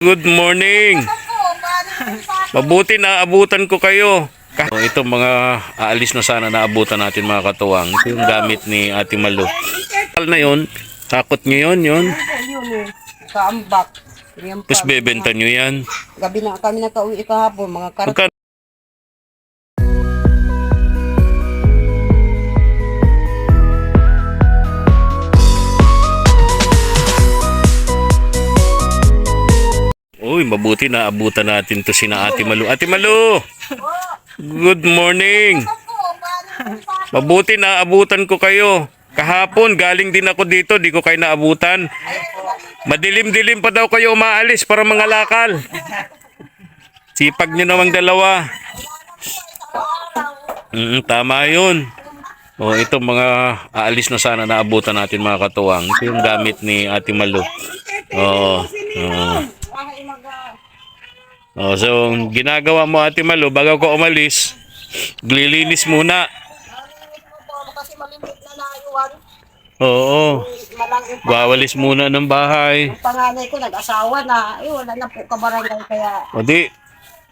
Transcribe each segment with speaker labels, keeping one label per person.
Speaker 1: Good morning. Mabuti na abutan ko kayo. Ka- Oh, ito mga aalis na sana naabutan natin mga katuwang. Ito yung gamit ni Ate Malu. Kal na yun. Sakot nyo.
Speaker 2: Ayun eh. Kaambak.
Speaker 1: Tapos bebenta nyo yan.
Speaker 2: Gabi na kami nakauwi kahapon. Mga karat.
Speaker 1: Uy, mabuti na abutan natin to sina Ate Malu. Ate Malu! Good morning! Mabuti na abutan ko kayo. Kahapon, galing din ako dito, di ko kayo naabutan. Madilim-dilim pa daw kayo umaalis para mga lakal. Sipag nyo namang dalawa. Mm, tama yun. O, ito mga aalis na sana naabutan natin mga katuwang. Ito yung gamit ni Ate Malu. Oo. oo. Oh, so, ang ginagawa mo Ate Malu, bago ko umalis, glilinis muna.
Speaker 2: Kasi malimit na layuan.
Speaker 1: Oo.
Speaker 2: Yung
Speaker 1: Wawalis muna ng bahay.
Speaker 2: panganay ko nag-asawa na. Eh wala na po kabarangay kaya.
Speaker 1: O di,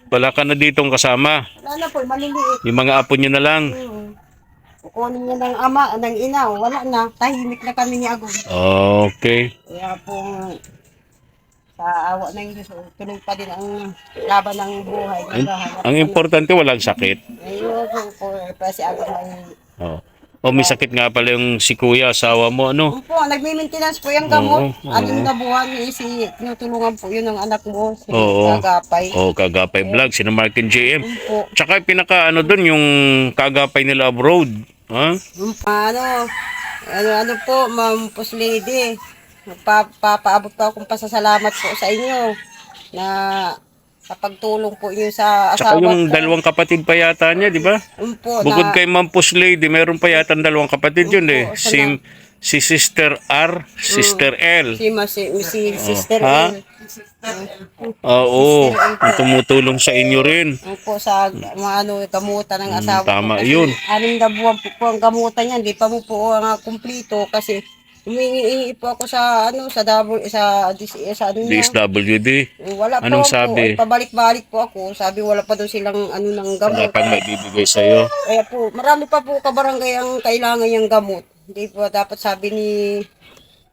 Speaker 1: wala ka na ditong kasama.
Speaker 2: Wala na po. Maliliit.
Speaker 1: Yung mga apo nyo na lang.
Speaker 2: Hmm. Kukunin niya ng ama, ng ina. Wala na. Tahimik na kami ni Agong.
Speaker 1: Okay.
Speaker 2: Kaya po sa awa ng Diyos, oh, tuloy pa din ang laban ng buhay. Naghahanap
Speaker 1: Ang importante, walang sakit.
Speaker 2: Ayun po, pa si Agong may
Speaker 1: Oh. O may sakit nga pala yung si kuya, asawa mo, ano?
Speaker 2: Opo, nagme-maintenance po yung gamot.
Speaker 1: Oo, oo.
Speaker 2: Anim na buwan, eh, si, tinutulungan po yun ng anak mo, si
Speaker 1: Oo.
Speaker 2: Kagapay.
Speaker 1: O, Kagapay Vlog, sina Mark and JM.
Speaker 2: Opo.
Speaker 1: Tsaka pinaka ano doon, yung Kagapay nila abroad. Ha?
Speaker 2: Ano, ano, ano po, Ma'am Pus Lady, pa, papaabot pa akong pasasalamat po sa inyo na sa pagtulong po inyo sa asawa.
Speaker 1: yung dalawang kapatid pa yata niya, di ba?
Speaker 2: Po,
Speaker 1: Bukod
Speaker 2: na,
Speaker 1: kay Mampus Lady, meron pa yata dalawang kapatid yun eh. Si, si Sister R, Sister L.
Speaker 2: si, ma- si, si Sister
Speaker 1: ha?
Speaker 2: El.
Speaker 1: Oo, yung tumutulong sa inyo rin.
Speaker 2: Opo, sa mga ano, gamutan ng asawa
Speaker 1: Mm, tama.
Speaker 2: Kasi
Speaker 1: yun.
Speaker 2: Anim na buwan po, po ang gamutan niya. Hindi pa mo po nga kumplito kasi humingi po ako sa ano sa double sa sa ano niya.
Speaker 1: DSWD.
Speaker 2: Wala
Speaker 1: Anong
Speaker 2: po
Speaker 1: sabi?
Speaker 2: Po, pabalik-balik po ako. Sabi wala pa daw silang ano ng
Speaker 1: Wala
Speaker 2: gamot.
Speaker 1: pang may bibigay sa'yo.
Speaker 2: Kaya po, marami pa po kabarangay ang kailangan yung gamot. Hindi po dapat sabi ni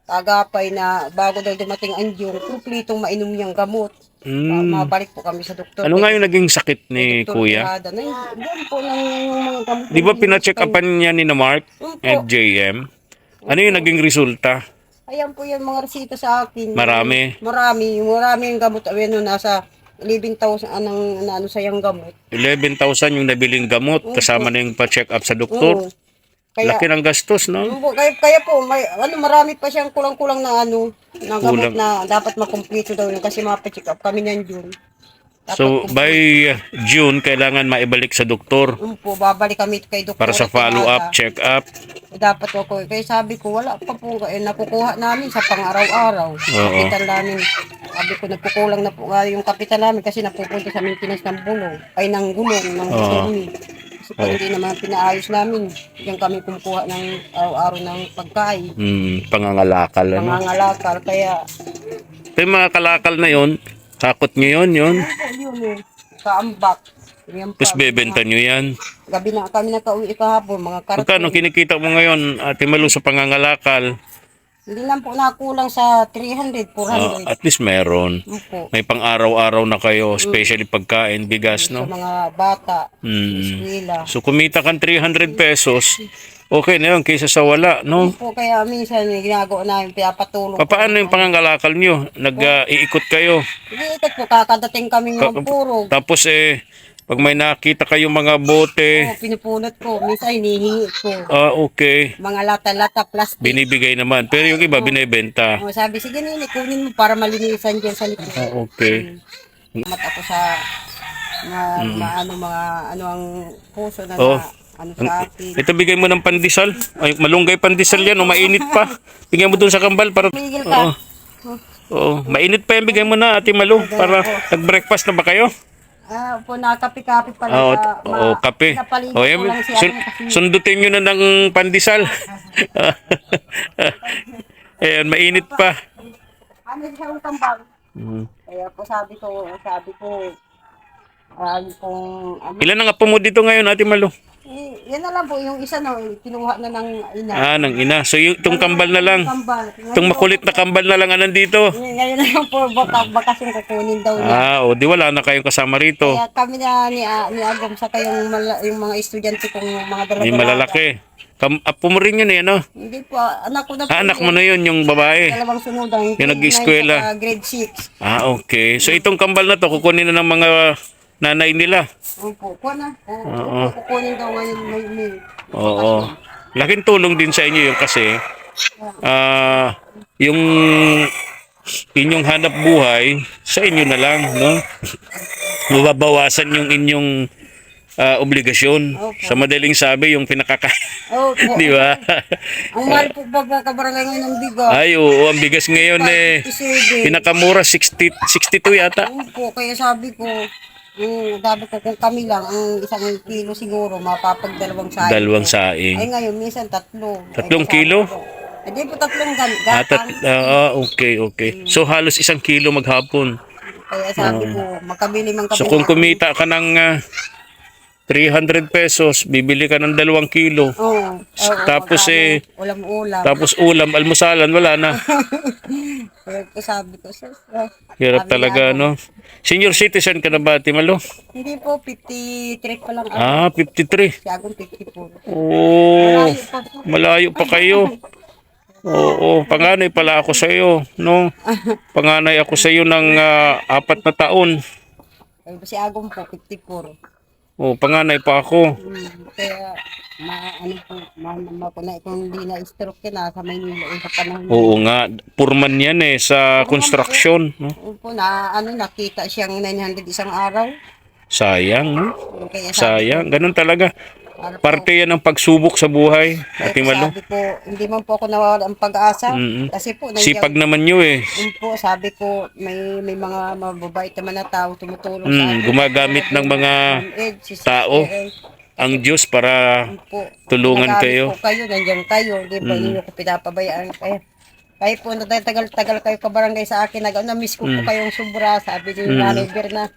Speaker 2: Tagapay na bago daw dumating ang June, kumplitong mainom niyang gamot.
Speaker 1: Hmm.
Speaker 2: Mabalik po kami sa doktor.
Speaker 1: Ano nga yung naging sakit ni
Speaker 2: Doktor
Speaker 1: Kuya? Di ba pina-check upan niya ni na Mark
Speaker 2: Opo.
Speaker 1: and JM? Ano yung naging resulta?
Speaker 2: Ayan po yung mga resita sa akin.
Speaker 1: Marami.
Speaker 2: Marami. Marami yung gamot. Ano, nasa 11,000 anong ano sa yung gamot.
Speaker 1: 11,000 yung nabiling gamot kasama na yung pa-check up sa doktor.
Speaker 2: Oo. Kaya,
Speaker 1: Laki ng gastos, no?
Speaker 2: po, kaya, kaya po, may, ano, marami pa siyang kulang-kulang na ano, na gamot
Speaker 1: Kulang.
Speaker 2: na dapat makumpleto daw yun kasi mapacheck up kami niyan June.
Speaker 1: So, by June, kailangan maibalik sa doktor
Speaker 2: Um, po, babalik kami kay doktor.
Speaker 1: para sa follow-up, check-up.
Speaker 2: Dapat ako, kaya sabi ko, wala pa po, eh, nakukuha namin sa pang-araw-araw. Kapitan namin. Sabi ko, nagkukulang na po nga yung kapitan namin kasi napupunta sa maintenance ng bulong, ay ng gulong, ng gulong. Kasi pag hindi naman pinaayos namin, yung kami kumukuha ng araw-araw ng pagkain,
Speaker 1: Hmm, pangangalakal, ano?
Speaker 2: Kaya,
Speaker 1: Ito yung mga kalakal na yon, sakot nyo yun, yun.
Speaker 2: yun eh, kaambak. Yan pa.
Speaker 1: Tapos bebenta nyo yan.
Speaker 2: Gabi na kami nakauwi kahapon, mga karat.
Speaker 1: Magkano kinikita mo ngayon, Ate Malu, sa pangangalakal?
Speaker 2: Hindi lang po nakulang sa 300, 400.
Speaker 1: Ah, at least meron.
Speaker 2: Opo.
Speaker 1: May pang-araw-araw na kayo, especially pagkain, bigas,
Speaker 2: Sa
Speaker 1: no?
Speaker 2: mga bata,
Speaker 1: Hmm.
Speaker 2: eskwela.
Speaker 1: So, kumita kang 300 pesos, okay na yun, kaysa sa wala, no?
Speaker 2: Po kaya minsan ginagawa namin, pinapatulong.
Speaker 1: Pa- Paano yung pangangalakal nyo? Nag-iikot kayo.
Speaker 2: Ito po, kakadating kami ng puro.
Speaker 1: Tapos eh, pag may nakita kayong mga bote,
Speaker 2: Oh, pinupulot ko. Minsan hinihingi ko.
Speaker 1: ah, okay,
Speaker 2: Mga lata-lata, plastic.
Speaker 1: binibigay naman. Pero yung iba, binibenta.
Speaker 2: Oh, sabi, sige nini, kunin mo para malinisan dyan sa likod.
Speaker 1: Ah, okay.
Speaker 2: Mat ako sa mga, mga ano, mga, ano ang puso na,
Speaker 1: Oh.
Speaker 2: na ano sa akin.
Speaker 1: Ito bigay mo ng pandesal. Ay, malunggay pandesal yan, o mainit pa. Bigyan mo dun sa kambal para...
Speaker 2: Tumigil
Speaker 1: Oo.
Speaker 2: ka.
Speaker 1: Oo, mainit pa yan, bigay mo na, Ate Malu, para nag-breakfast na ba kayo?
Speaker 2: Ah, po, nakapi-kapi pala.
Speaker 1: Oo, t- oo, kape.
Speaker 2: pinapaligo
Speaker 1: O,
Speaker 2: ko
Speaker 1: yan, sun-
Speaker 2: ano
Speaker 1: sundutin nyo na ng pandesal. Ayan, mainit pa.
Speaker 2: Ano siya yung tambal?
Speaker 1: Mm.
Speaker 2: Kaya po sabi ko, sabi ko, ah, kung ano,
Speaker 1: Ilan ang apo mo dito ngayon, Ate Malu?
Speaker 2: Eh, yan na lang po, yung isa eh, kinuha na ng ina.
Speaker 1: Ah, ng ina. So, yung, itong kambal na lang.
Speaker 2: Kambal.
Speaker 1: Itong makulit na kambal na lang ang nandito.
Speaker 2: Ngayon na lang po, baka, bakasyon kukunin daw niya.
Speaker 1: Ah, o di wala na kayong kasama rito.
Speaker 2: Kaya kami na ni, ah, ni Agom sa kayong mala, yung mga estudyante kong mga dalawa.
Speaker 1: May malalaki. Kam apo mo rin yun eh, ano?
Speaker 2: Hindi po, anak ko na po.
Speaker 1: Ah, anak mo na yun, yung babae.
Speaker 2: Dalawang sunodang.
Speaker 1: Yung nag-eskwela.
Speaker 2: Grade 6.
Speaker 1: Ah, okay. So, itong kambal na to, kukunin na ng mga nanay nila.
Speaker 2: Opo, kuha na. Oo,
Speaker 1: Oo.
Speaker 2: kukunin daw ngayon may may.
Speaker 1: Oo. Laking tulong din sa inyo yun kasi ah yung inyong hanap buhay sa inyo na lang, no? Mababawasan yung inyong ah, obligasyon.
Speaker 2: Opo.
Speaker 1: Sa madaling sabi, yung pinakaka...
Speaker 2: Opo.
Speaker 1: Di ba?
Speaker 2: Ang mahal po ba ba kabarangay ngayon ng bigas?
Speaker 1: Ay, oo, ang bigas ngayon eh.
Speaker 2: 57.
Speaker 1: Pinakamura, 60, 62 yata.
Speaker 2: Opo, kaya sabi ko, mm, sabi ko kung kami lang, ang isang kilo siguro, mapapagdalawang saing.
Speaker 1: Dalawang
Speaker 2: Ay
Speaker 1: saing.
Speaker 2: ngayon, minsan tatlo.
Speaker 1: Tatlong
Speaker 2: Ay,
Speaker 1: kilo?
Speaker 2: Hindi po tatlong gan
Speaker 1: Ah, tat,
Speaker 2: gatang.
Speaker 1: ah, okay, okay. So, halos isang kilo maghapon.
Speaker 2: Kaya sabi ko, makabili man kami.
Speaker 1: So kung
Speaker 2: ng-
Speaker 1: kumita ka ng ah, 300 pesos, bibili ka ng dalawang kilo.
Speaker 2: Oo. oo,
Speaker 1: Tapos eh,
Speaker 2: Ulam-ulam.
Speaker 1: Tapos ulam, almusalan, wala na.
Speaker 2: Ko sabi ko, sus, ah,
Speaker 1: Hirap
Speaker 2: sabi
Speaker 1: talaga,
Speaker 2: niya,
Speaker 1: no? Senior citizen ka na ba, Timalo?
Speaker 2: Hindi po, 53 pa lang.
Speaker 1: Ah,
Speaker 2: Ah.
Speaker 1: 53.
Speaker 2: Si Agong 54.
Speaker 1: Oo,
Speaker 2: Malayo pa po.
Speaker 1: malayo pa kayo. Oo, panganay pala ako sa iyo, no? Panganay ako sa iyo ng ah, apat na taon.
Speaker 2: Si Agong po, 54.
Speaker 1: Oh, panganay pa ako.
Speaker 2: Hmm, kaya, ma, ano po, ma, ma, ma, na, kung hindi na stroke na sa Maynila, sa panahon.
Speaker 1: Oo nga, purman yan eh sa construction, no?
Speaker 2: Oo po, na, ano, nakita siyang 900 isang araw.
Speaker 1: Sayang, no?
Speaker 2: Kaya sabi,
Speaker 1: Sayang, ganun talaga.
Speaker 2: Ano po,
Speaker 1: Parte yan ng pagsubok sa buhay,
Speaker 2: kaya
Speaker 1: Ate
Speaker 2: po
Speaker 1: Malo.
Speaker 2: sabi ko, hindi man po ako nawawala ng pag-asa.
Speaker 1: Mm-mm.
Speaker 2: Kasi po,
Speaker 1: Sipag
Speaker 2: nandiyan-
Speaker 1: naman nyo eh.
Speaker 2: Yun po, sabi ko, may may mga mababait naman na tao tumutulong sa
Speaker 1: Mm,
Speaker 2: akin.
Speaker 1: gumagamit ng mga
Speaker 2: Ed, si
Speaker 1: tao.
Speaker 2: Ed,
Speaker 1: ang Diyos para
Speaker 2: yun po.
Speaker 1: tulungan
Speaker 2: Nagamit
Speaker 1: kayo.
Speaker 2: Po kayo, nandiyan kayo, di ba,
Speaker 1: Mm.
Speaker 2: mm. ko pinapabayaan kayo. Kayo po, tagal-tagal kayo kabarangay sa akin, nag na-miss ko po
Speaker 1: Mm.
Speaker 2: kayong sobra, sabi ni Nanay Berna.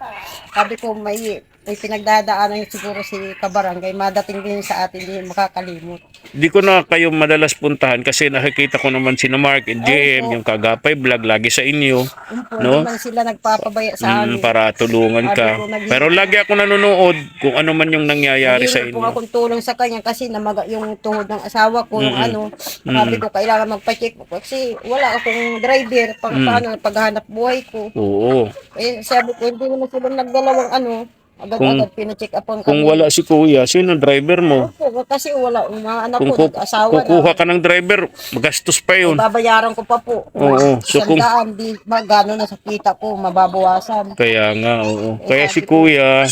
Speaker 2: Sabi ko, may, may pinagdadaanan siguro si kabarangay, madating din sa atin, hindi makakalimot.
Speaker 1: di ko na kayo madalas puntahan kasi nakikita ko naman si Mark and JM,
Speaker 2: Opo.
Speaker 1: yung Kagapay Vlog, lagi sa inyo.
Speaker 2: Yun po,
Speaker 1: No?
Speaker 2: di man sila nagpapabaya sa
Speaker 1: Mm,
Speaker 2: amin.
Speaker 1: para tulungan ka. Pero lagi ako nanonood kung ano man yung nangyayari sa inyo.
Speaker 2: akong tulong sa kanya kasi namaga yung tuhod ng asawa ko,
Speaker 1: Mm-mm.
Speaker 2: ano, sabi ko kailangan magpa-check kasi wala akong driver, pang
Speaker 1: Mm.
Speaker 2: paano paghahanap buhay ko.
Speaker 1: Oo.
Speaker 2: Eh, sabi ko, hindi naman sila nagdalawang ano, agad-agad pina-check up ang
Speaker 1: Kung wala si Kuya, sino ang driver mo?
Speaker 2: Opo, kasi wala, mga anak
Speaker 1: Kung
Speaker 2: ko,
Speaker 1: ku-
Speaker 2: asawa
Speaker 1: kukuha
Speaker 2: na.
Speaker 1: ka ng driver, magastos pa yun.
Speaker 2: Babayaran ko pa po.
Speaker 1: Oo, so kung-
Speaker 2: di, magano na sa kita ko, mababawasan.
Speaker 1: Kaya nga, oo. Kaya si Kuya,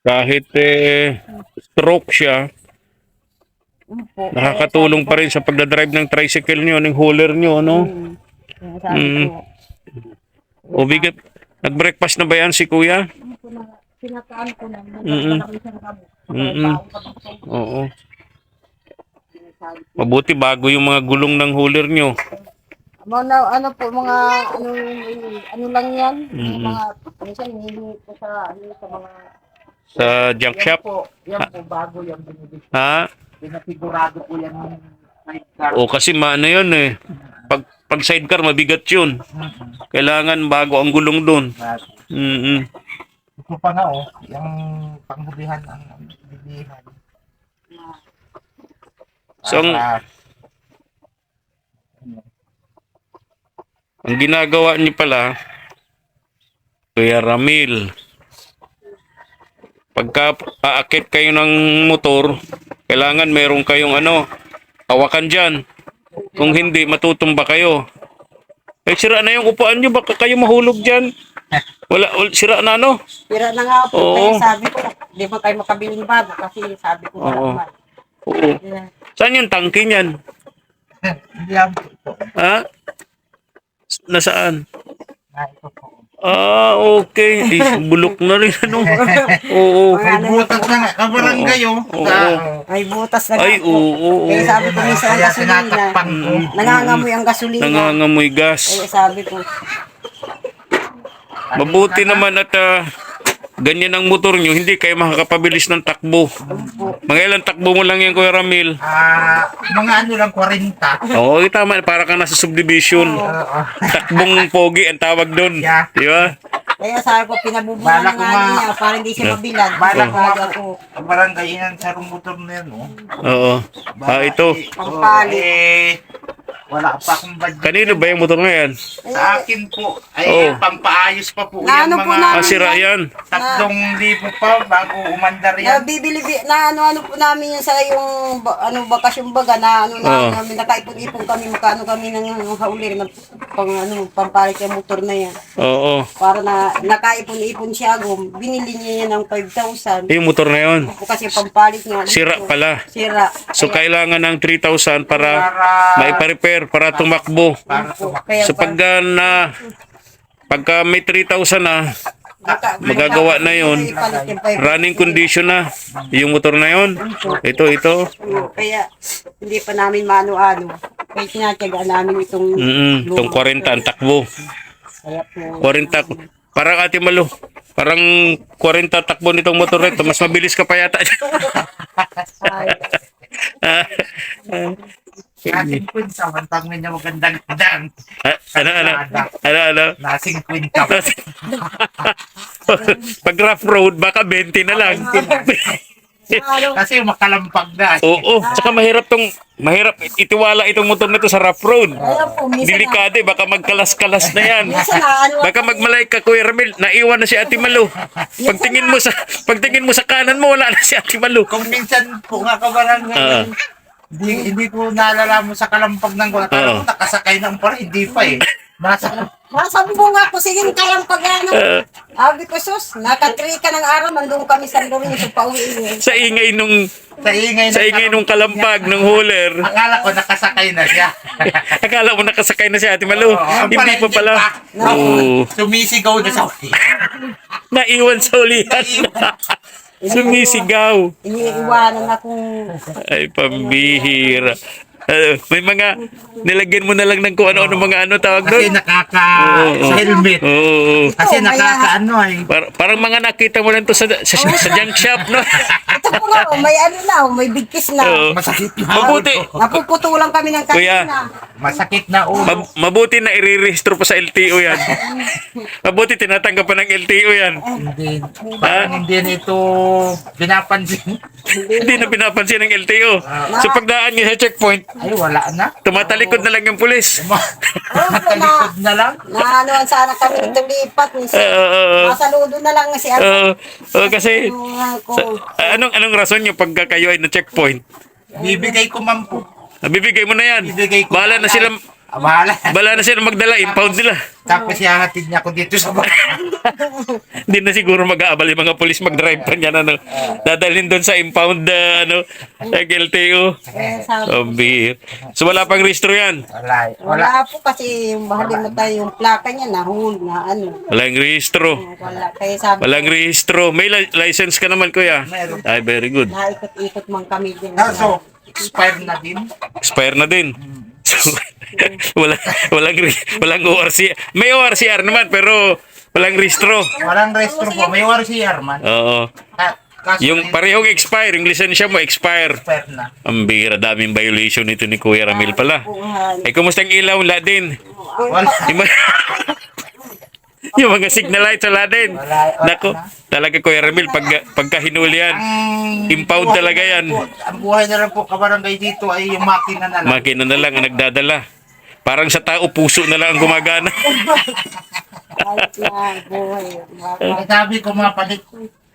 Speaker 1: kahit eh, stroke siya,
Speaker 2: Opo.
Speaker 1: nakakatulong pa rin sa pagdadrive ng tricycle nyo, ng hauler nyo, no?
Speaker 2: Mm. Kaya sabi
Speaker 1: Mm.
Speaker 2: ko,
Speaker 1: O bigat, nag-breakfast na ba yan si Kuya?
Speaker 2: Ano ko na,
Speaker 1: Mm-mm. Mm-mm. Oo. Mabuti bago yung mga gulong ng hauler nyo.
Speaker 2: Mga ano po, mga ano, ano lang yan,
Speaker 1: Mm-mm.
Speaker 2: mga, minsan hindi ko sa, ano, sa mga,
Speaker 1: Sa junk shop.
Speaker 3: po, yan po, bago yan binibig.
Speaker 1: Ha?
Speaker 3: Pinasigurado po yan ng sidecar.
Speaker 1: O kasi maano yun eh. Pag, pag sidecar, mabigat yun. Kailangan bago ang gulong doon.
Speaker 3: At
Speaker 1: Mm
Speaker 3: Ito pa nga oh, yung panghulihan ang bibihan.
Speaker 1: So, ang-
Speaker 3: Para-
Speaker 1: Ang ginagawa niyo pala, Kuya Ramil, pagka aakit kayo ng motor, kailangan meron kayong ano, hawakan dyan. Kung hindi, matutumba kayo. Eh, sira na yung upuan nyo, baka kayo mahulog dyan. Wala, wala sira na ano?
Speaker 2: pira na nga po,
Speaker 1: Oo.
Speaker 2: kaya sabi ko, di ba kayo makabiling bago, kasi sabi ko,
Speaker 1: Oo.
Speaker 2: naman.
Speaker 1: Oo.
Speaker 2: Kaya,
Speaker 1: Saan yung tangke niyan?
Speaker 3: Hindi yan po.
Speaker 1: Ha? Nasaan?
Speaker 3: Na ito po.
Speaker 1: Ah, okay. Eh, bulok na rin, ano? Oo.
Speaker 3: May butas na nga, kabarangay oh.
Speaker 1: Oo.
Speaker 3: Sa,
Speaker 2: may butas na
Speaker 1: Ay,
Speaker 2: nga po.
Speaker 1: oo. oo.
Speaker 2: Kaya sabi ko, minsan ang gasolina,
Speaker 3: ko.
Speaker 2: nangangamoy ang gasolina.
Speaker 1: Nangangamoy gas.
Speaker 2: Kaya sabi ko,
Speaker 1: Mabuti naman at ah, ganyan ang motor nyo, hindi kayo makakapabilis ng takbo. Mga ilang takbo mo lang yan, Kuya Ramil.
Speaker 3: Ah, mga ano lang, 40.
Speaker 1: Oo, eh, tama. Para ka nasa subdivision. Takbong pogi ang tawag doon.
Speaker 3: Yeah.
Speaker 1: Di ba?
Speaker 2: Kaya sabi ko, pinabubuhan na
Speaker 3: ko
Speaker 2: nga niya para hindi siya mabilad.
Speaker 3: Bala ko
Speaker 2: ako.
Speaker 3: Ang barangay yan sa motor na yan, oh.
Speaker 1: Oo. Ah, ito.
Speaker 3: Eh,
Speaker 2: Pampalit.
Speaker 3: eh, wala pa akong budget.
Speaker 1: Kanino ba yung motor na yan?
Speaker 3: Sa akin po, ay
Speaker 1: Oh.
Speaker 3: pampaayos pa po
Speaker 2: Na
Speaker 3: yan
Speaker 2: ano po
Speaker 3: mga
Speaker 2: na-
Speaker 1: Ah, sira yan.
Speaker 3: tatlong libo pa bago umandar
Speaker 2: Na
Speaker 3: yan.
Speaker 2: bibili bi- na ano ano po namin yan sa yung ba- ano bakasyon baga na ano na
Speaker 1: Oo.
Speaker 2: namin nakaipon-ipon kami magkano kami ng haulir ng pang ano pampalit yung motor na yan.
Speaker 1: Oo.
Speaker 2: Para na nakaipon-ipon siya gum binili niya yan ng 5,000.
Speaker 1: Yung motor na yun.
Speaker 2: Ako kasi pampalit niya.
Speaker 1: Sira pala.
Speaker 2: Sira.
Speaker 1: So, kailangan ng 3,000 para
Speaker 3: Para,
Speaker 1: maipa-repair, para tumakbo.
Speaker 3: para tumak-
Speaker 2: Kaya
Speaker 1: So, pag ah, na, pagka may 3,000 na,
Speaker 2: Naka-
Speaker 1: magagawa na
Speaker 2: 5,000.
Speaker 1: running condition na, yung motor na yun. Ito, ito.
Speaker 2: Kaya hindi pa namin mano-ano. Kaya tinatyagaan namin itong
Speaker 1: Mm, itong 40 ang takbo.
Speaker 2: Kaya po.
Speaker 1: 40. Parang ate Malo. Parang 40 takbo nitong motor na ito. Mas mabilis ka pa yata.
Speaker 3: Nasing kwinta, mantang niya magandang kadang.
Speaker 1: Ah, ano, ano? Ano, ano?
Speaker 3: Nasing kwinta.
Speaker 1: Pag rough road, baka 20 na lang.
Speaker 2: ano,
Speaker 3: Kasi makalampag na.
Speaker 1: Oo, tsaka mahirap tong mahirap itiwala itong motor na to sa rough road.
Speaker 2: Po, minsan
Speaker 1: Delikado eh, baka magkalas-kalas na yan.
Speaker 2: minsan na, ano,
Speaker 1: Baka magmalay ka Kuya Ramil, naiwan na si Ate Malo. Pagtingin mo sa pagtingin mo sa kanan mo wala na si Ate Malo.
Speaker 3: Kung minsan po nga kabarangay,
Speaker 1: Ah.
Speaker 3: Hindi, hindi ko naalala mo sa kalampag ng gula. Kala
Speaker 1: Oo.
Speaker 3: ko nakasakay ng pala, hindi pa eh. Nasa,
Speaker 2: masabi mo nga ko, sige kayang pag ano. Sabi ko, sus, nakatri ka ng araw, nandun kami sa Lorin, so pauwi.
Speaker 1: Sa ingay nung
Speaker 3: sa ingay
Speaker 1: sa ingay nung kalampag ng huler.
Speaker 3: Akala ko nakasakay na siya.
Speaker 1: Akala mo nakasakay na si Ate Malo.
Speaker 3: Oo, ang
Speaker 1: Hindi pa pala.
Speaker 2: No.
Speaker 1: Oo.
Speaker 3: Sumisigaw na sa
Speaker 1: Naiwan sa ulihan. Sumisigaw.
Speaker 2: Iniiwanan akong,
Speaker 1: Ay, pambihira. Uh, may mga nilagyan mo na lang ng kung ano-ano mga ano tawag
Speaker 3: Kasi
Speaker 1: doon.
Speaker 3: nakaka
Speaker 1: Oo.
Speaker 3: sa helmet.
Speaker 1: Oo.
Speaker 3: Kasi
Speaker 2: Oo, kaya-
Speaker 3: nakaka ano eh.
Speaker 1: Par- parang mga nakita mo lang to sa, sa, sa junk shop, no?
Speaker 2: ito po nga, oh, may ano na, oh, may bigkis na.
Speaker 1: Oo.
Speaker 3: Masakit na.
Speaker 1: Mabuti.
Speaker 2: Napuputulan kami ng
Speaker 1: Kuya.
Speaker 3: Masakit na ulo.
Speaker 1: Mab- mabuti na i-rehistro pa sa LTO yan. mabuti tinatanggap pa ng LTO yan.
Speaker 3: Hindi. Parang hindi nito pinapansin.
Speaker 1: Hindi na pinapansin ng LTO. So pagdaan niya sa checkpoint,
Speaker 3: Ay, wala na.
Speaker 1: tumatalikod na lang yung pulis.
Speaker 3: Matalikod na lang.
Speaker 2: Na ano sana kami ito lipat. Minsan,
Speaker 1: Oo.
Speaker 2: Masaludo na lang si ano.
Speaker 1: Oo. Oo, kasi
Speaker 2: Ano ko.
Speaker 1: sa- anong anong rason niyo pagka kayo ay na checkpoint?
Speaker 3: Bibigay ko man po.
Speaker 1: Bibigay mo na yan.
Speaker 3: Bibigay ko.
Speaker 1: Bahala na sila
Speaker 3: Ah, Bahala.
Speaker 1: Na sila magdala, impound nila.
Speaker 3: Tapos ihahatid niya ako dito sa bahay.
Speaker 1: Hindi na siguro mag-aabal yung mga polis mag-drive pa niyan. Ano. Dadalhin doon sa impound, uh, ano, sa LTO.
Speaker 2: Sabi,
Speaker 1: Oh, beer. So wala pang registro yan.
Speaker 3: Wala. Wala.
Speaker 2: wala po kasi yung bahaling mo tayo, yung plaka niya nahul na ano.
Speaker 1: Walang registro.
Speaker 2: Wala. Kaya sabi
Speaker 1: Walang registro. May li- license ka naman, kuya.
Speaker 3: Meron.
Speaker 1: Ay, very good.
Speaker 2: naikot-ikot man kami din.
Speaker 3: Ah, so, expired na din.
Speaker 1: Expire na din. So, wala, walang, walang ORCR. May ORCR naman, pero walang registro.
Speaker 3: Walang restro po. May RCR man.
Speaker 1: Oo.
Speaker 3: Kaso
Speaker 1: Yung parehong expire, yung lisensya mo expire.
Speaker 3: expired na.
Speaker 1: Ang bira, daming violation nito ni Kuya Ramil pala. Ay, kumusta ang ilaw, Ladin?
Speaker 3: Wala.
Speaker 1: Yung mga, yung mga signal lights, wala din. Nako,
Speaker 3: na.
Speaker 1: talaga Kuya Ramil, pag, pagka hinuli yan,
Speaker 3: Ang
Speaker 1: Impound talaga yan.
Speaker 3: Po, ang buhay na lang po kabarangay dito ay yung makina na lang.
Speaker 1: makina na lang ang nagdadala. Parang sa tao, puso na lang ang gumagana.
Speaker 3: Ang sabi ko mga palit,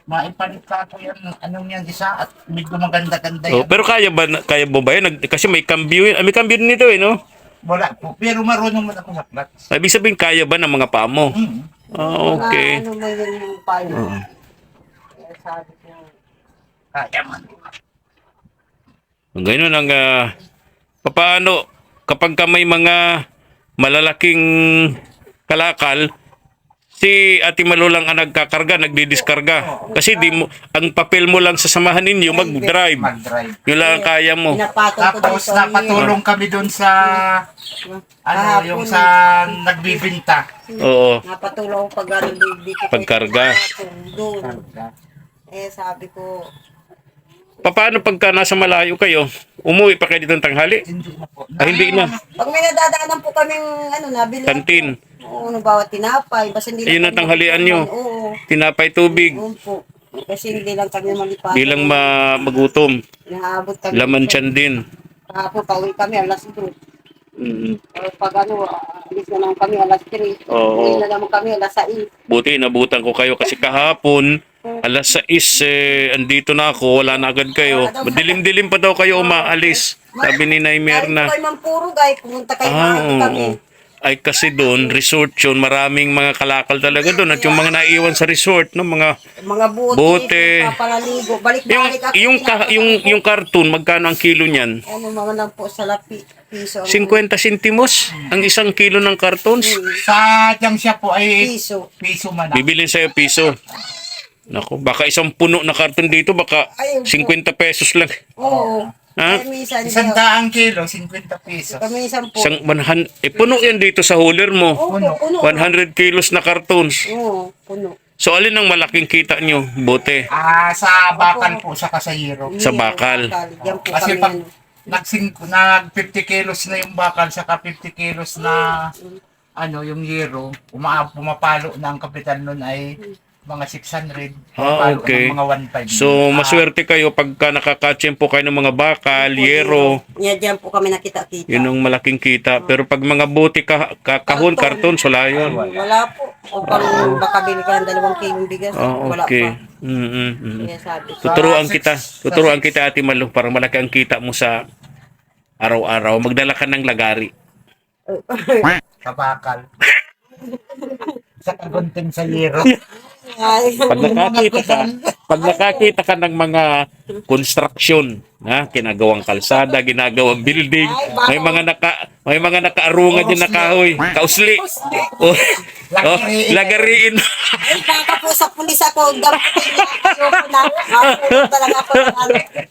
Speaker 3: maipalit ka ako yan, anong yan isa at medyo maganda-ganda
Speaker 1: Oh,
Speaker 3: yan.
Speaker 1: pero kaya ba, kaya mo ba yun? Kasi may cambio yun. Ah, may cambio nito eh, no?
Speaker 3: Wala po, pero marunong man ako sa clutch.
Speaker 1: Ibig sabihin, kaya ba ng mga paa mo?
Speaker 3: Hmm.
Speaker 1: Ah, okay.
Speaker 2: Ano man yun yung payo. Kaya sabi ko,
Speaker 3: Kaya man.
Speaker 1: Ganun ang ah, papaano kapag ka may mga malalaking kalakal Si Ate Malo lang ang nagkakarga, nagdidiskarga. Kasi di mo, ang papel mo lang sa samahan ninyo, mag-drive.
Speaker 3: Mag-drive.
Speaker 1: Yun lang ang kaya mo.
Speaker 2: Pinapatong ko
Speaker 3: Tapos
Speaker 2: dito.
Speaker 3: napatulong kami doon sa ano,
Speaker 2: Kahapon.
Speaker 3: yung sa nagbibinta.
Speaker 1: Oo.
Speaker 2: Napatulong ko pag ano, dito.
Speaker 1: Pagkarga.
Speaker 2: Doon. Eh, sabi ko,
Speaker 1: Paano pagka nasa malayo kayo, umuwi pa kayo dito ng tanghali?
Speaker 3: Hindi na po.
Speaker 1: Ah, hindi na.
Speaker 2: pag may nadadaanan po kaming, ano, nabili.
Speaker 1: Kantin.
Speaker 2: Oo, ano, bawat tinapay. Basta hindi
Speaker 1: Ayun
Speaker 2: lang
Speaker 1: ang tanghalian nyo.
Speaker 2: Oo.
Speaker 1: Tinapay tubig.
Speaker 2: Oo po. Kasi hindi lang kami malipat.
Speaker 1: Di lang ma- magutom.
Speaker 2: Naabot kami.
Speaker 1: Laman tiyan din.
Speaker 2: Kahapon, pauwi kami, alas 2.
Speaker 1: Mm.
Speaker 2: Pero pag ano, alis na naman kami, alas 3.
Speaker 1: Oo.
Speaker 2: Uwi na naman kami, alas 6.
Speaker 1: Buti inabutan ko kayo kasi kahapon, alas 6, eh, andito na ako, wala na agad kayo. Madilim-dilim pa daw kayo umaalis. Sabi ni Mirna.
Speaker 2: po kay Mampuro, guys, pumunta kayo
Speaker 1: Ah, oo.
Speaker 2: kami.
Speaker 1: Ay kasi doon, resort yun, maraming mga kalakal talaga doon. At yung mga naiwan sa resort, no, mga
Speaker 2: Mga bote,
Speaker 1: Bote.
Speaker 2: papalaligo.
Speaker 1: yung
Speaker 2: Balik-balik ako.
Speaker 1: yung ka- yung yung cartoon, magkano ang kilo niyan?
Speaker 2: Ano mga lang po sa lapi, piso.
Speaker 1: 50 sentimos ang isang kilo ng cartons.
Speaker 3: Sa diyang siya po ay
Speaker 2: Piso.
Speaker 3: piso man.
Speaker 1: Bibilin sa'yo piso. Nako, baka isang puno na karton dito, baka
Speaker 2: Ayun po.
Speaker 1: 50 pesos lang.
Speaker 2: Oo.
Speaker 1: Ha?
Speaker 2: Kaya minsan,
Speaker 3: Isang daang kilo, 50 pesos.
Speaker 2: kami isang po.
Speaker 1: Isang 100, eh puno yan dito sa hauler mo.
Speaker 2: Oo,
Speaker 3: puno.
Speaker 2: puno.
Speaker 1: 100 kilos na cartons.
Speaker 2: Oo, puno.
Speaker 1: So alin ang malaking kita nyo? Bote.
Speaker 3: Ah, sa bakal po, sa kasayiro.
Speaker 1: Sa
Speaker 2: Hindi,
Speaker 1: bakal.
Speaker 2: Yan po
Speaker 3: Kasi
Speaker 2: kami.
Speaker 3: pag
Speaker 2: ano.
Speaker 3: nagsing, nag 50 kilos na yung bakal, saka 50 kilos na ano, yung yero, uma, pumapalo na ang kapital nun ay mga 600.
Speaker 1: Ah, okay.
Speaker 3: ng mga 1.5.
Speaker 1: So maswerte kayo pagka nakakatsyempo kayo ng mga bakal, yero,
Speaker 2: Yan, dyan po kami nakita-kita.
Speaker 1: yun ang malaking kita. Pero pag mga bote ka, ka- kahon, karton, wala yun.
Speaker 2: Wala po. O pang baka bili ka ng dalawang kilong bigas.
Speaker 1: Oh,
Speaker 2: Wala
Speaker 1: okay.
Speaker 2: pa.
Speaker 1: Mm, mm, mm.
Speaker 2: Kaya sabi ko.
Speaker 1: Tuturuan
Speaker 3: Sa
Speaker 1: kita.
Speaker 3: six-
Speaker 1: Tuturuan kita, Ate Malu, para malaki ang kita mo sa araw-araw. Magdala ka ng lagari.
Speaker 3: sa bakal. sa kagunting sa yero.
Speaker 1: Pag nakakita ka, pag nakakita ka ng mga construction, na kinagawang kalsada, ginagawang building, may mga naka may mga nakaarungan din na kahoy, kausli. Oh, oh, lagariin.
Speaker 2: baka po sa pulis ako. Ano.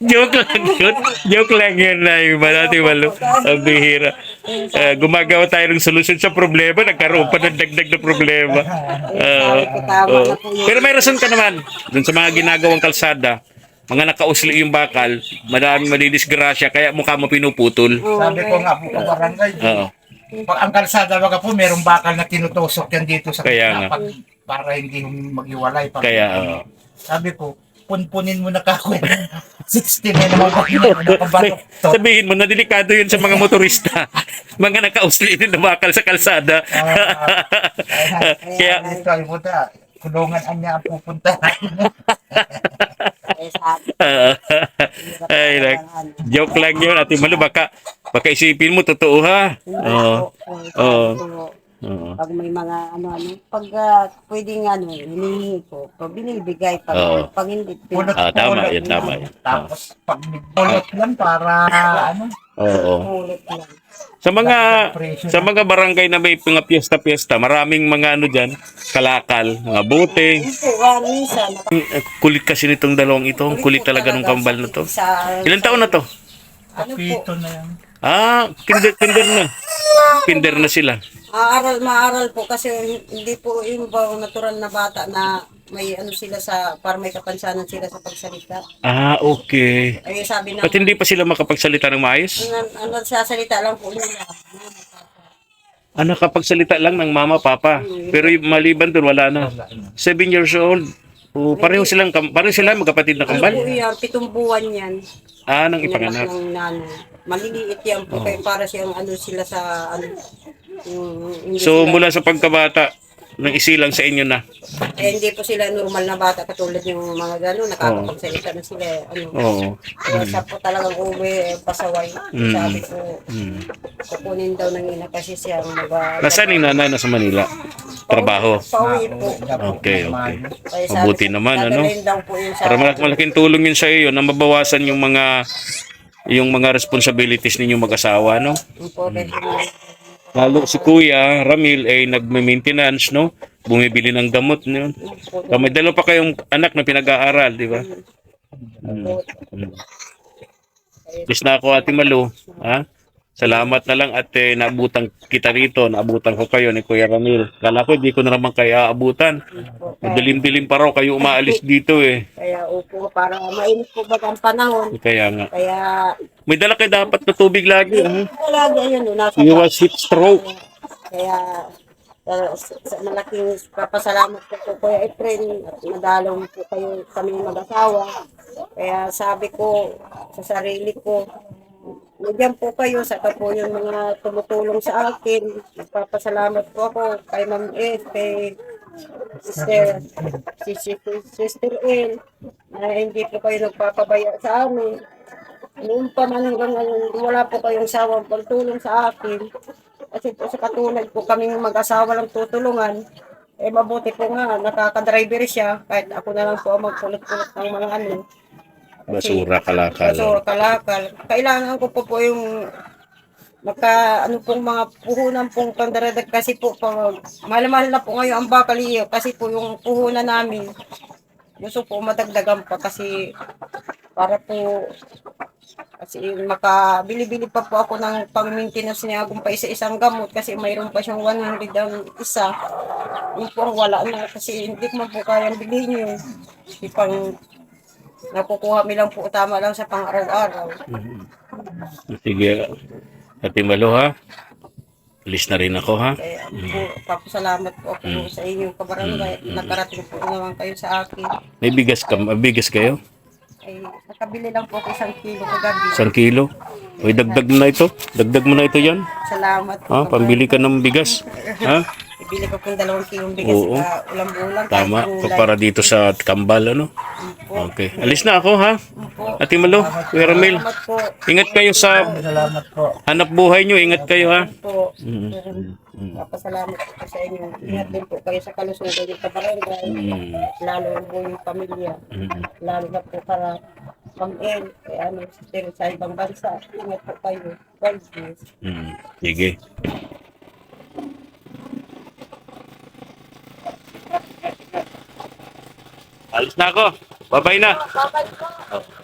Speaker 1: joke lang yun. Joke lang yun na yung malati malo. Ang bihira. Eh, gumagawa tayo ng solusyon sa problema, nagkaroon pa ng dagdag na problema.
Speaker 2: Na po yun.
Speaker 1: Pero may rason ka naman. Dun sa mga ginagawang kalsada, mga nakausli yung bakal, maraming madidisgrasya, kaya mukha mo pinuputol.
Speaker 3: Sabi ko nga po sa barangay.
Speaker 1: Oo.
Speaker 3: Pag ang kalsada baga po, merong bakal na tinutusok yan dito sa
Speaker 1: Kaya nga.
Speaker 3: pag, para hindi maghiwalay. Pag,
Speaker 1: Kaya, oo.
Speaker 3: Sabi ko, punpunin mo na kako. 60 na naman ba yun? Nakabalok to.
Speaker 1: Sabihin mo na delikado yun sa mga motorista. mga nakausli din na bakal sa kalsada. kaya,
Speaker 3: Ito ay puta, kulungan ang niya ang pupunta.
Speaker 2: Eh,
Speaker 1: ay, nak- joke lang yun. Ate Malu, baka, baka isipin mo, totoo ha. Oo. Oo. Oo.
Speaker 2: Pag may mga ano-ano, pag ah, pwedeng ano, hinihingi ko, pag binibigay, pag,
Speaker 1: Oo.
Speaker 2: pag hindi,
Speaker 3: Pulot,
Speaker 1: Ah, tama, yun, tama yun.
Speaker 3: Tapos pag pulot lang para ano,
Speaker 1: Oo.
Speaker 2: pinulot lang.
Speaker 1: Sa mga sa mga barangay na may mga piyesta-piyesta, maraming mga ano diyan, kalakal, mga bote.
Speaker 2: Ito, ah, minsan,
Speaker 1: Eh, Kulit kasi nitong dalawang ito, ang kulit talaga ng kambal na to.
Speaker 2: Sa,
Speaker 1: Ilan taon na to?
Speaker 2: ano po,
Speaker 3: kapito na yan.
Speaker 1: Ah, kinder, kinder na. Kinder na sila.
Speaker 2: aaral, maaral po kasi hindi po yung ba natural na bata na may ano sila sa, para may kapansanan sila sa pagsalita.
Speaker 1: Ah, okay.
Speaker 2: Ay sabi na,
Speaker 1: Ba't hindi pa sila makapagsalita ng maayos?
Speaker 2: ano, ano sasalita lang po nila.
Speaker 1: Ah, nakapagsalita lang ng mama, papa. Pero yung maliban doon, wala na. Seven years old. Oh, pareho silang, kam- pareho sila magkapatid na
Speaker 2: Ano po
Speaker 1: kambal.
Speaker 2: yan, pitong buwan yan.
Speaker 1: Ah, nang ipanganak.
Speaker 2: ng nanay. Maliliit yan po, kaya para siyang ano sila sa, ano, yung, hindi
Speaker 1: So, mula sa pagkabata, nang isilang sa inyo na.
Speaker 2: eh, hindi po sila normal na bata katulad yung mga gano'n, nakakapagsalita na sila, ano.
Speaker 1: Oo.
Speaker 2: Kaya siya po talagang uwi, eh, pasaway.
Speaker 1: Mm.
Speaker 2: Sabi ko,
Speaker 1: Hmm.
Speaker 2: kukunin daw ng ina kasi siya mag...
Speaker 1: Nasaan yung nanay? Nasa Manila? Trabaho.
Speaker 2: Pauwi po.
Speaker 1: Okay, okay.
Speaker 2: Kaya sabi
Speaker 1: Mabuti
Speaker 2: ko,
Speaker 1: naman, ano?
Speaker 2: dadalhin daw po yun sa...
Speaker 1: Para malak malaking tulong yun sa iyo na mabawasan yung mga yung mga responsibilities ninyo mag-asawa, no?
Speaker 2: Dahil yung-
Speaker 1: Lalo si Kuya Ramil ay nagme-maintenance, no? Bumibili ng gamot, no? So, may dalawa pa kayong anak na pinag-aaral, di ba? Mm. Mm. Please na ako, Ate Malu. Ha? Salamat na lang at eh, naabutan kita rito. Naabutan ko kayo ni Kuya Ramil. Kala ko hindi ko na naman kaya abutan.
Speaker 2: Opo.
Speaker 1: Madilim-dilim pa raw kayo umaalis dito eh.
Speaker 2: Kaya upo, para mainit po ba ang panahon.
Speaker 1: Kaya nga.
Speaker 2: Kaya,
Speaker 1: May dala kayo dapat na tubig lagi. Ha?
Speaker 2: lagi ayun, no, nasa
Speaker 1: Iwas heat stroke.
Speaker 2: Kaya uh, sa, sa malaking papasalamat ko po Kuya Efren at nadalaw po kayo kami mag-asawa. Kaya sabi ko sa sarili ko, Nagyan po kayo sa po yung mga tumutulong sa akin. Nagpapasalamat po ako kay Ma'am Ed, kay Sister, si, si, si Sister El, na hindi po kayo nagpapabaya sa amin. Noon pa man hanggang ngayon, wala po kayong sawang pagtulong sa akin. Kasi po sa katulad po kaming mag-asawa lang tutulungan, eh mabuti po nga, nakaka-driver siya, kahit ako na lang po ang magpulot-pulot ng mga ano.
Speaker 1: Basura kalakal.
Speaker 2: So, kalakal. Kailangan ko po po yung maka ano pong mga puhunan pong pandaradag kasi po pag mahal-mahal na po ngayon ang bakaliyo kasi po yung puhunan namin gusto po madagdagan pa kasi para po kasi makabili-bili pa po ako ng pang-maintenance niya kung pa isa-isang gamot kasi mayroon pa siyang 100 ang isa yun po ang wala na kasi hindi ko man po kayang bilhin yun Di pang nakukuha mi lang po tama lang sa pang-araw-araw
Speaker 1: Sige. Ate Malu ha. Alis na rin ako ha.
Speaker 2: kaya po papasalamat po ako sa inyong kabarangay at nakarating po naman kayo sa akin
Speaker 1: May bigas ka, may bigas kayo?
Speaker 2: ay nakabili lang po ako isang kilo kagabi
Speaker 1: Isang kilo? Uy, dagdag mo na ito. Dagdag mo na ito yan.
Speaker 2: salamat po
Speaker 1: Ha? Pambili ka ng bigas. Ha?
Speaker 2: Ibili ko pong dalawang kilong bigas
Speaker 1: Oo.
Speaker 2: sa ulam-ulam
Speaker 1: Tama. Para dito sa Kambal, ano? Okay. Alis na ako, ha? Ate Malu, Kuya Ramil.
Speaker 2: salamat po
Speaker 1: Ingat kayo sa
Speaker 3: Salamat po.
Speaker 1: hanap buhay nyo. Ingat kayo, ha?
Speaker 2: po
Speaker 1: Mm.
Speaker 2: papasalamat po sa inyo ingat din po kayo sa kalusugan ng kabarangay
Speaker 1: Mm.
Speaker 2: lalo po yung pamilya
Speaker 1: Mm.
Speaker 2: lalo na po para El, kay ano, sister sa ibang bansa. Ingat po kayo. God bless.
Speaker 1: Mm. Sige. Alis na ako. Bye-bye na.
Speaker 2: Po.